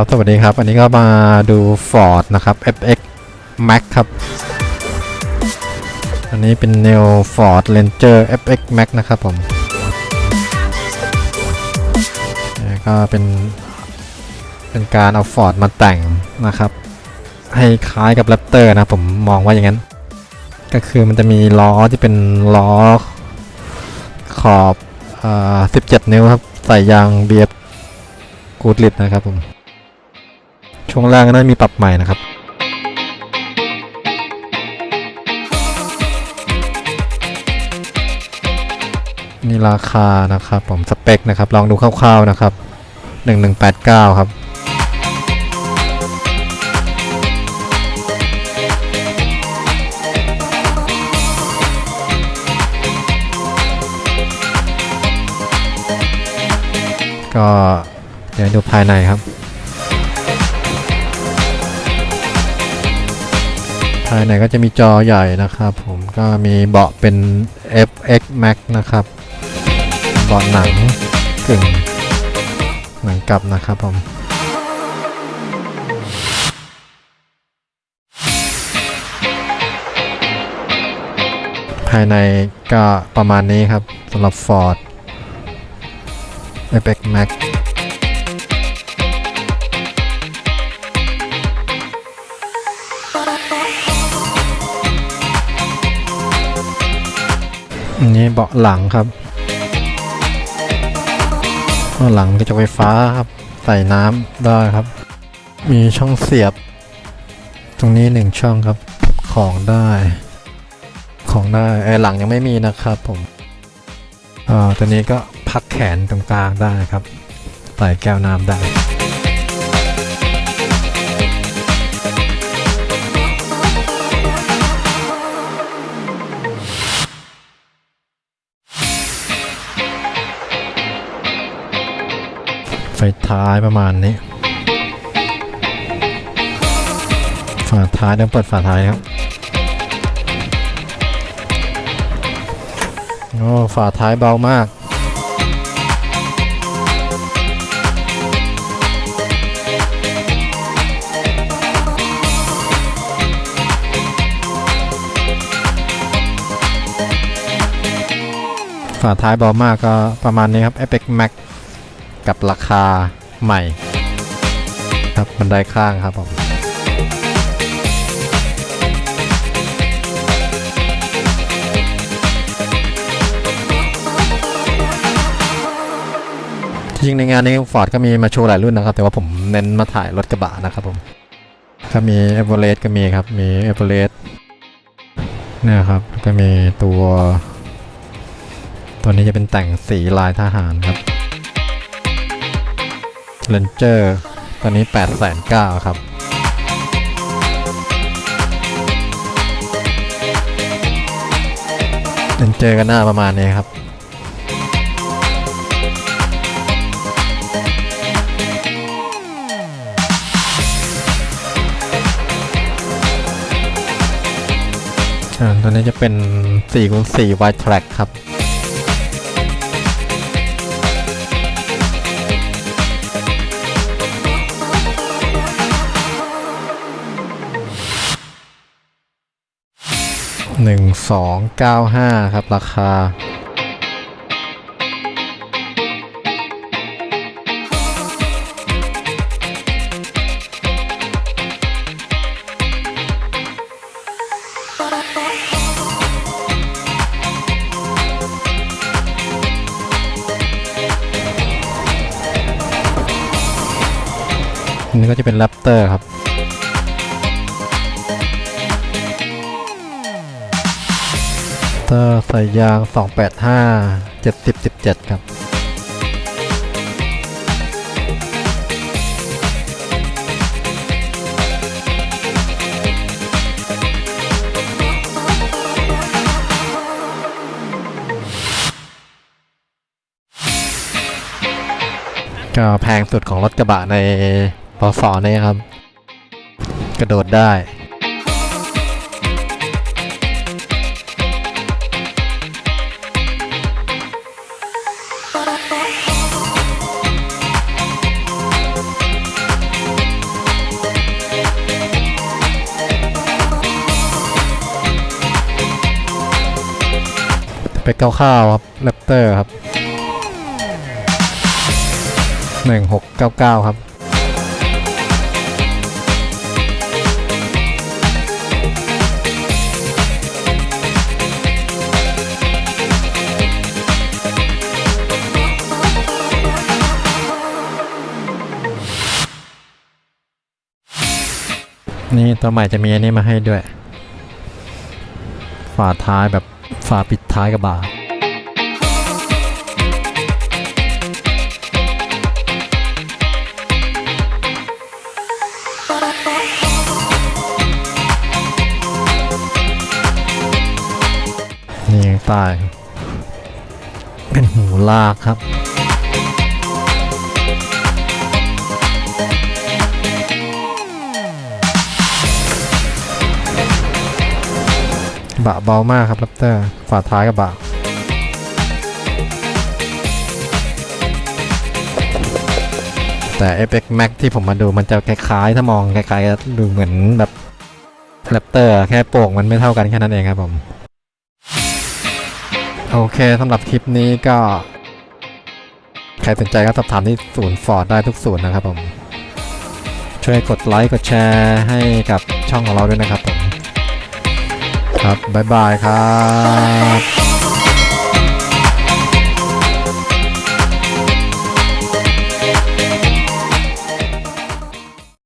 ครับ สวัสดีครับ อันนี้ก็มาดู Ford นะครับ FX Max ครับ อันนี้เป็น Neo Ford Ranger FX Max นะครับผมก็เป็น เป็นการเอา Ford มาแต่งนะครับ ให้คล้ายกับ Raptor นะผมมองว่าอย่างนั้น ก็คือมันจะมีล้อที่เป็นล้อขอบอ17 นิ้วครับ ใส่ยาง BF กูดลิดนะครับผม ช่วงล่างก็น่าจะมีปรับใหม่นะครับนี่ราคานะครับผมสเปคนะครับลองดูคร่าวๆนะครับ 1189 ครับก็เดี๋ยวดูภายในครับ ภายในก็จะมีจอใหญ่นะครับผมก็มีเบาะเป็น FX Max นะครับเบาะหนังกึ่งหนังกลับนะครับผมภายในก็ประมาณนี้ครับสำหรับ Ford FX Max อันนี้เบาะหลังครับเบาะหลังกระจกไฟฟ้าครับ ใส่น้ำได้ครับ มีช่องเสียบ ตรงนี้หนึ่งช่องครับ ของได้ ของได้ไออหลังยังไม่มีนะครับผมอ่าตัวนี้ก็พักแขนตรงกลางได้ครับ ใส่แก้วน้ำได้ ไฟท้ายประมาณนี้ ฝาท้ายต้องเปิดฝาท้ายครับโอ้ฝาท้ายเบามากฝาท้ายเบามากก็ประมาณนี้ครับ Epic Max กับราคาใหม่ ครับบันไดข้างครับผมจริงในงานนี้ฟอร์ดก็มีมาโชว์หลายรุ่นนะครับ แต่ว่าผมเน้นมาถ่ายรถกระบะนะครับผมก็มีเอเวอเรสก็มีครับ มีเอเวอเรสเนี่ยครับ ก็มีตัว ตัวนี้จะเป็นแต่งสีลายทหารครับ เลนเจอร์ตอนนี้8ปดแสนเก้าครับ เลนเจอร์ก็หน้าประมาณนี้ครับตอนนี้จะเป็น4ี่คูณสี่ไวท์แทร็กครับ 1295 ครับ ราคานี่ก็จะเป็นแรปเตอร์ครับ เตอร์ใส่ยาง 285 70 17 ครับก็แพงสุดของรถกระบะในปสนี่ครับ กระโดดได้ เป็กคร่าวๆครับแรปเตอร์ครับหนึ่งหกเก้าเก้าครับนี่ตัวใหม่จะมีอันนี้มาให้ด้วย ฝาท้ายแบบ ฝาปิดท้ายกระบะนี่ใต้เป็นหูลากครับ บะเบามากครับแรปเตอร์ฝาท้ายกับบะแต่ Apex Max ที่ผมมาดูมันจะคล้ายๆ ถ้ามองคล้ายๆดูเหมือนแบบแรปเตอร์แค่โป่งมันไม่เท่ากันแค่นั้นเองครับผม โอเคสำหรับคลิปนี้ก็ ใครสนใจก็สอบถามที่ศูนย์ฟอร์ดได้ทุกศูนย์นะครับผม ช่วยกดไลค์กดแชร์ให้กับช่องของเราด้วยนะครับผม ครับบ๊ายบายครับ